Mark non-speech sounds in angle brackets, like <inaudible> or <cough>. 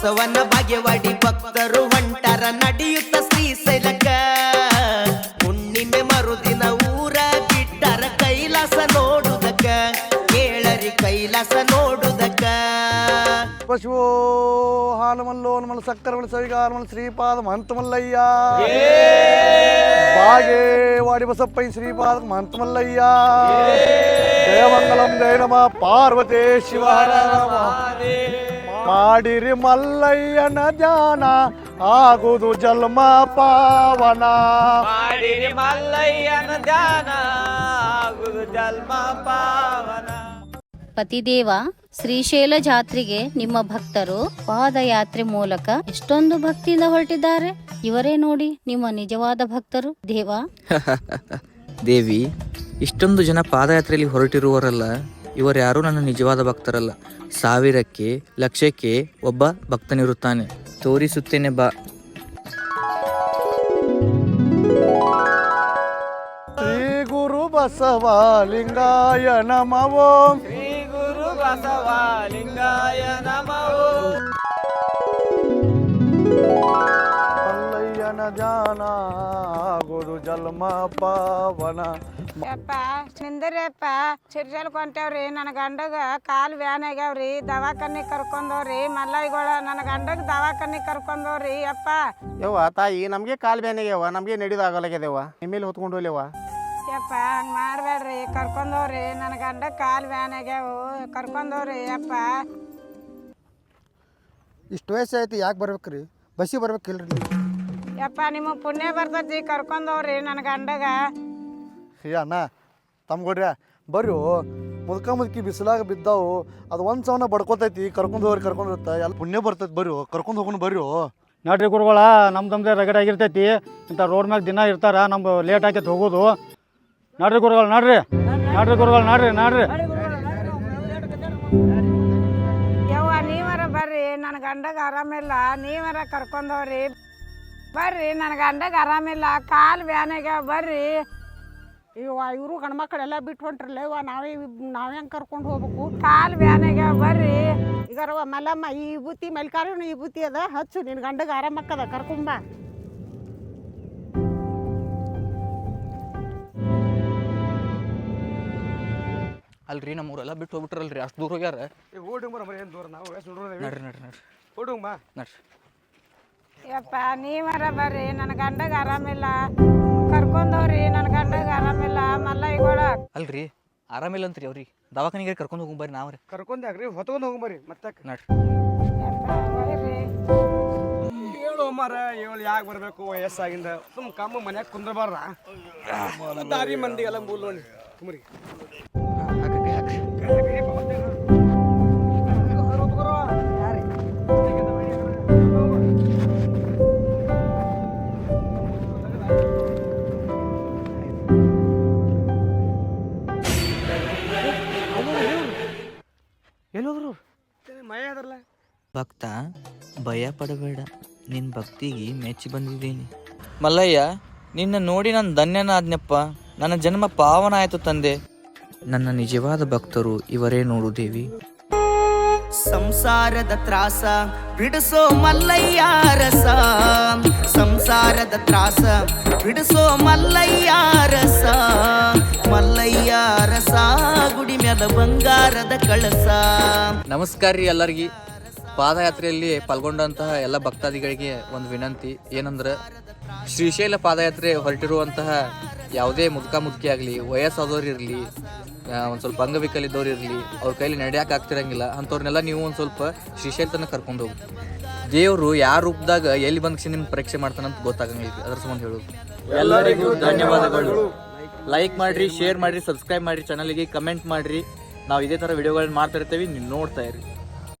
ಬಸವನ ಬಾಗೇವಾಡಿ ಭಕ್ತರು ಹೊಂಟರ ನಡೆಯುತ್ತ ಶ್ರೀಶೈಲಕ್ಕ ಹುಣ್ಣಿಮೆ ಮರುದಿನ ಊರ ಬಿಟ್ಟರ ಕೈಲಾಸ ನೋಡುದಕ್ಕ ಕೇಳರಿ ಕೈಲಾಸ ನೋಡುದಕ್ಕ ಪಶುವೋ ಹಾಲಮಲ್ಲೋ ನಮಲ ಸಕ್ಕರಮಲ ಸವಿಗಾರಮಲ ಶ್ರೀಪಾದ ಮಹಂತಮಲ್ಲಯ್ಯ ಬಾಗೆ ವಾಡಿ ಬಸಪ್ಪೈ ಶ್ರೀಪಾದ ಮಹಂತಮಲ್ಲಯ್ಯ ಜಯಮಂಗಲಂ ಜಯ ನಮ ಪಾರ್ವತೇ ಶಿವ ನಮ. ಮಾಡಿರಿ ಮಲ್ಲಯ್ಯನ ಧ್ಯಾನ ಆಗುದು ಜನ್ಮ ಪಾವನ. ಮಾಡಿರಿ ಮಲ್ಲಯ್ಯನ ಧ್ಯಾನ ಆಗುದು ಜನ್ಮ ಪಾವನ. ಪತಿದೇವ ಶ್ರೀಶೈಲ ಜಾತ್ರೆಗೆ ನಿಮ್ಮ ಭಕ್ತರು ಪಾದಯಾತ್ರೆ ಮೂಲಕ ಎಷ್ಟೊಂದು ಭಕ್ತಿಯಿಂದ ಹೊರಟಿದ್ದಾರೆ. ಇವರೇ ನೋಡಿ ನಿಮ್ಮ ನಿಜವಾದ ಭಕ್ತರು. ದೇವ. <laughs> ದೇವಿ ಇಷ್ಟೊಂದು ಜನ ಪಾದಯಾತ್ರೆಯಲ್ಲಿ ಹೊರಟಿರುವರಲ್ಲ ಇವರ್ಯಾರೂ ನನ್ನ ನಿಜವಾದ ಭಕ್ತರಲ್ಲ. ಸಾವಿರಕ್ಕೆ ಲಕ್ಷಕ್ಕೆ ಒಬ್ಬ ಭಕ್ತನಿರುತ್ತಾನೆ. ತೋರಿಸುತ್ತೇನೆ ಬಾ. ಶ್ರೀ ಗುರು ಬಸವ ಲಿಂಗಾಯ ನಮವೋ ಶ್ರೀ ಗುರು ಬಸವ ಲಿಂಗಾಯ ನಮೋ. ಮಲ್ಲಯ್ಯನ ಜಾನ ಆಗುದು ಜನ್ಮ ಪಾವನ. ಯಪ್ಪ ನಿಂದ್ರಪ್ಪ. ಚಿರ್ಜಲ್ ಕೊಂಟೇವ್ರಿ ನನ್ನ ಗಂಡಗ ಕಾಲು ವ್ಯಾನ್ ಆಗ್ಯಾವ್ರಿ. ದವಾಖಾನೆ ಕರ್ಕೊಂಡವ್ರಿ ಮಲ್ಲೈಗಳ ನನ್ನ ಗಂಡಗ ದವಾಖಾನೆ ಕರ್ಕೊಂಡವ್ರಿ ಯಪ್ಪ ಯವ್ವ ತಾಯಿ ನಮಗೆ ಕಾಲು ಬ್ಯಾನಿಗ್ಯವ ನಮಗೆ ನಡೆಯೋದಾಗಲಾಗ್ಯದವ್ವ ನಿಮ್ಮೇಲೆ ಹೊತ್ಕೊಂಡು ಹೋಗ್ಲೇವ ಯಪ್ಪ ಹಂಗೆ ಮಾಡಬೇಡ್ರಿ ಕರ್ಕೊಂಡವ್ರಿ ನನ್ನ ಗಂಡ ಕಾಲು ವ್ಯಾನ್ ಆಗ್ಯಾವು. ಕರ್ಕೊಂಡವ್ರಿ ಯಪ್ಪ ಇಷ್ಟು ವಯಸ್ಸು ಐತಿ ಯಾಕೆ ಬರ್ಬೇಕ್ರಿ? ಬಸ್ಸಿಗೆ ಬರ್ಬೇಕಿಲ್ರಿ ರೀ ಯಪ್ಪ ನಿಮಗೆ ಪುಣ್ಯ ಬರ್ತೈತಿ. ಕರ್ಕೊಂಡವ್ರಿ ನನ್ನ ಗಂಡಗ. ಏ ಅಣ್ಣ ತಮ್ಗೊಡ್ರ ಬರ್ರಿ ಮುದ್ಕ ಮುದ್ಕಿ ಬಿಸಿಲಾಗ ಬಿದ್ದಾವು ಅದು ಒಂದು ಸವನ ಬಡ್ಕೋತೈತಿ ಕರ್ಕೊಂಡು ಹೋಗ್ರಿ ಕರ್ಕೊಂಡು ಹೋಗ್ತಾ ಎಲ್ಲ ಪುಣ್ಯ ಬರ್ತೈತಿ ಬರ್ರಿ ಕರ್ಕೊಂಡು ಹೋಗೋಣ ಬರ್ರಿ ನೋಡ್ರಿ ಗುರುಗಳ ನಮ್ಮ ತಮ್ಮದೇ ರಗಡ್ ಆಗಿರ್ತೈತಿ ಇಂಥ ರೋಡ್ ಮ್ಯಾಗ ದಿನ ಇರ್ತಾರ ನಮ್ಮ ಲೇಟ್ ಆಕೈತಿ ಹೋಗೋದು. ನೋಡ್ರಿ ಗುರುಗಳು ನೋಡ್ರಿ. ನೋಡ್ರಿ ಗುರುಗಳು ನೋಡ್ರಿ ನೋಡ್ರಿ. ಯವ್ವ ನೀವರ ಬರ್ರಿ ನನ್ನ ಗಂಡಗ ಆರಾಮಿಲ್ಲ ನೀವರ ಹೋಗ್ರಿ. ಬರ್ರಿ ನನ್ನ ಗಂಡಗ ಆರಾಮಿಲ್ಲ ಕಾಲು ವ್ಯಾನ್ ಆಗ್ಯಾವ ಬರ್ರಿ. ಇವ ಇವರು ಗಂಡ್ಮಕ್ಳೆಲ್ಲ ಬಿಟ್ಟು ಹೊಂಟ್ರಲ್ಲ ಇವ ನಾವೇ ನಾವೇ ಹೆಂಗೆ ಕರ್ಕೊಂಡು ಹೋಗ್ಬೇಕು? ಕಾಲು ವ್ಯಾನ್ ಬರ್ರಿ. ಬರ್ರಿ ಈಗಾರವ ಮಲ್ಲಮ್ಮ ಈ ಬುತ್ತಿ ಮಲ್ಕಾರಿನ ಈ ಬುತ್ತಿ ಅದ ಹಚ್ಚು ನಿನ್ನ ಗಂಡಗೆ ಆರಾಮಕ್ಕದ ಕರ್ಕೊಂಬ ಅಲ್ರಿ ನಮ್ಮೂರೆಲ್ಲ ಬಿಟ್ಟು ಹೋಗ್ಬಿಟ್ರಲ್ರಿ ಅಷ್ಟು ದೂರ ಹೋಗ್ಯಾರ. ಏನು ದೂರ ನಾವು? ನಡ್ರಿ ನಡ್ರಿ ನಡ್ರಿ. ಹೊಡುಂಬ ನಡ್ರಿ. ಯಪ್ಪ ನೀವರ ಬರ್ರಿ ನನ್ನ ಗಂಡಗೆ ಆರಾಮಿಲ್ಲ. ಕರ್ಕೊಂಡವ್ರಿ ನನ್ನ ಗಂಡಗ ಮಲ್ಲಯ್ಯಗಳ ಅಲ್ರಿ ಆರಾಮಿಲ್ಲ ಅಂತ್ರಿ ಅವ್ರಿ. ದವಾಖಾನಿಗೆ ಕರ್ಕೊಂಡು ಹೋಗಿ ಬರ್ರಿ ನಾವ್ರಿ ಕರ್ಕೊಂಡ್ಯಾಗ್ರಿ ಹೊತ್ಕೊಂಡು ಹೋಗ್ಬರ್ರಿ ಮತ್ತೆ ನಡ್ರಿ. ಹೇಳು ಮಾರ ಹೇಳು ಯಾಕೆ ಬರಬೇಕು ವಯಸ್ಸಾಗಿಂದ? ಸುಮ್ ಕಮ್ಮ ಮನ್ಯಾಗ ಕುಂದ್ರಬಾರ್ದ? ದಾರಿ ಮಂದಿಗೆಲ್ಲ ಮೂಲ ಕುಮ್ರಿ ಎಲ್ಲೋದ್ರು ಮಯ ಭಕ್ತ ಭಯ ಪಡಬೇಡ. ನಿನ್ನ ಭಕ್ತಿಗೆ ಮೆಚ್ಚಿ ಬಂದಿದ್ದೀನಿ. ಮಲ್ಲಯ್ಯ ನಿನ್ನ ನೋಡಿ ನಾನು ಧನ್ಯನಾದ್ನಪ್ಪ ನನ್ನ ಜನ್ಮ ಪಾವನ ಆಯ್ತು ತಂದೆ. ನನ್ನ ನಿಜವಾದ ಭಕ್ತರು ಇವರೇ ನೋಡು ದೇವಿ. ಸಂಸಾರದ ತ್ರಾಸ ಬಿಡಿಸೋ ಮಲ್ಲಯ್ಯ ರಸ. ಸಂಸಾರದ ತ್ರಾಸ ಬಿಡಿಸೋ ಮಲ್ಲಯ್ಯ ರಸ. ಮಲ್ಲಯ್ಯ ರಸ. ಮ್ಯಾಲ ಬಂಗಾರದ ಕಳಸ. ನಮಸ್ಕಾರ ರೀ ಎಲ್ಲರಿಗೆ. ಪಾದಯಾತ್ರೆಯಲ್ಲಿ ಪಾಲ್ಗೊಂಡಂತಹ ಎಲ್ಲ ಭಕ್ತಾದಿಗಳಿಗೆ ಒಂದು ವಿನಂತಿ. ಏನಂದ್ರೆ ಶ್ರೀಶೈಲ ಪಾದಯಾತ್ರೆ ಹೊರಟಿರುವಂತಹ ಯಾವುದೇ ಮುದುಕ ಮುದುಕಿ ಆಗಲಿ ವಯಸ್ಸಾದವ್ರು ಇರಲಿ ಒಂದು ಸ್ವಲ್ಪ ಅಂಗವಿಕಲಿದ್ದವ್ರು ಇರಲಿ ಅವ್ರ ಕೈಲಿ ನಡೆಯಕ್ಕೆ ಆಗ್ತಿರಂಗಿಲ್ಲ ಅಂಥವ್ರನ್ನೆಲ್ಲ ನೀವು ಒಂದು ಸ್ವಲ್ಪ ಶ್ರೀಶೈಲ ತನಕ ಕರ್ಕೊಂಡು ಹೋಗಿ ದೇವರು ಯಾವ ರೂಪದಾಗ ಎಲ್ಲಿ ಬಂದ ನಿಮ್ಮ ಪರೀಕ್ಷೆ ಮಾಡ್ತಾನಂತ ಗೊತ್ತಾಗಂಗಿಲ್ಲ ಅದ್ರ ಸಂಬಂಧ ಹೇಳೋದು. ಎಲ್ಲರಿಗೂ ಧನ್ಯವಾದಗಳು. ಲೈಕ್ ಮಾಡ್ರಿ ಶೇರ್ ಮಾಡ್ರಿ ಸಬ್ಸ್ಕ್ರೈಬ್ ಮಾಡ್ರಿ ಚಾನಲ್ಗೆ ಕಮೆಂಟ್ ಮಾಡ್ರಿ. ನಾವು ಇದೇ ಥರ ವಿಡಿಯೋಗಳನ್ನ ಮಾಡ್ತಾ ಇರ್ತೀವಿ, ನೀವು ನೋಡ್ತಾ ಇರಿ.